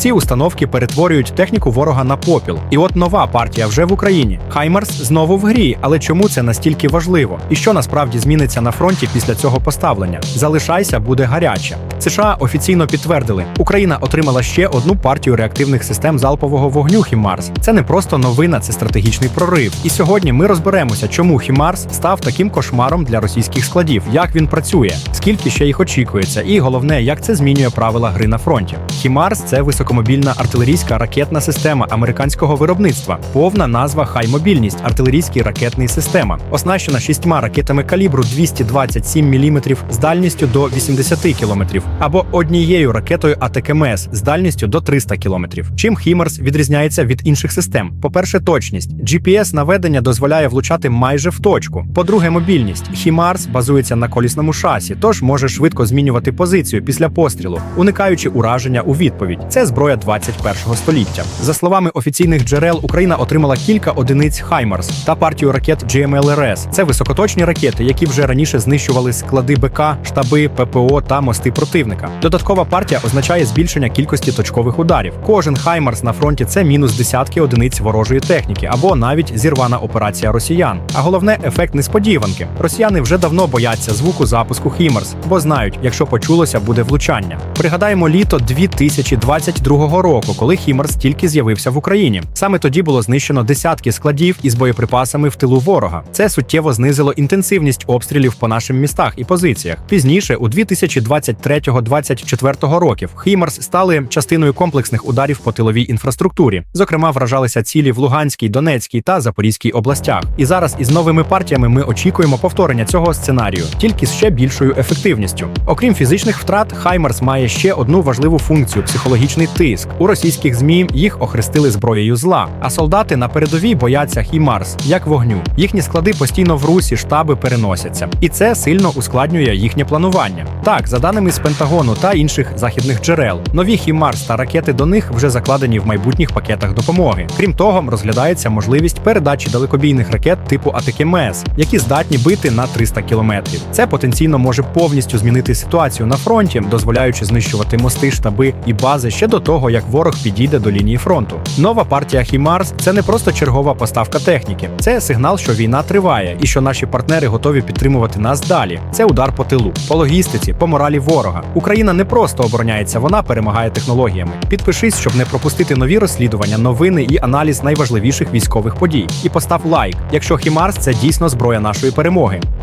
Ці установки перетворюють техніку ворога на попіл. І от нова партія вже в Україні. Хаймарс знову в грі, але чому це настільки важливо? І що насправді зміниться на фронті після цього поставлення? Залишайся, буде гаряче. США офіційно підтвердили, Україна отримала ще одну партію реактивних систем залпового вогню Хімарс. Це не просто новина, це стратегічний прорив. І сьогодні ми розберемося, чому Хімарс став таким кошмаром для російських складів, як він працює, скільки ще їх очікується, і головне, як це змінює правила гри на фронті. Хімарс це високомобільна артилерійська ракетна система американського виробництва, повна назва Хаймобільність артилерійський ракетний система, оснащена шістьма ракетами калібру 227 мм з дальністю до 80 км, або однією ракетою АТКМС з дальністю до 300 км. Чим Хімарс відрізняється від інших систем? По-перше, точність. GPS наведення дозволяє влучати майже в точку. По-друге, мобільність. Хімарс базується на колісному шасі, тож може швидко змінювати позицію після пострілу, уникаючи ураження у відповідь. Це зброя 21-го століття. За словами офіційних джерел, Україна отримала кілька одиниць Хаймарс та партію ракет GMLRS. Це високоточні ракети, які вже раніше знищували склади БК, штаби, ППО та мости противника. Додаткова партія означає збільшення кількості точкових ударів. Кожен Хаймарс на фронті це мінус десятки одиниць ворожої техніки або навіть зірвана операція росіян. А головне ефект несподіванки. Росіяни вже давно бояться звуку запуску Хімарс, бо знають, якщо почулося, буде влучання. Пригадаємо літо 2022 року, коли Хімарс тільки з'явився в Україні. Саме тоді було знищено десятки складів із боєприпасами в тилу ворога. Це суттєво знизило інтенсивність обстрілів по нашим містах і позиціях. Пізніше, у 2023-2024 років, Хімарс стали частиною комплексних ударів по тиловій інфраструктурі. Зокрема, вражалися цілі в Луганській, Донецькій та Запорізькій областях. І зараз із новими партіями ми очікуємо повторення цього сценарію, тільки з ще більшою ефективністю. Окрім фізичних втрат, Хаймарс має ще одну важливу функцію психологічний тиск. У російських змі їх охрестили зброєю зла. А солдати на передовій бояться Хімарс, як вогню. Їхні склади постійно в русі, штаби переносяться, і це сильно ускладнює їхнє планування. Так, за даними з Пентагону та інших західних джерел, нові Хімарс та ракети до них вже закладені в майбутніх пакетах допомоги. Крім того, розглядається можливість передачі далекобійних ракет типу АТКМС, які здатні бити на 300 кілометрів. Це потенційно може повністю змінити ситуацію на фронті, дозволяючи знищувати мости, штаби і бази ще до того, як ворог підійде до лінії фронту. Нова партія Хімарс це не просто чергова поставка техніки, це сигнал, що війна триває і що наші партнери готові підтримувати нас далі. Це удар по тилу, по логістиці, по моралі ворога. Україна не просто обороняється, вона перемагає технологіями. Підпишись, щоб не пропустити нові розслідування, новини і аналіз найважливіших військових подій. І постав лайк, якщо Хімарс це дійсно зброя нашої перемоги.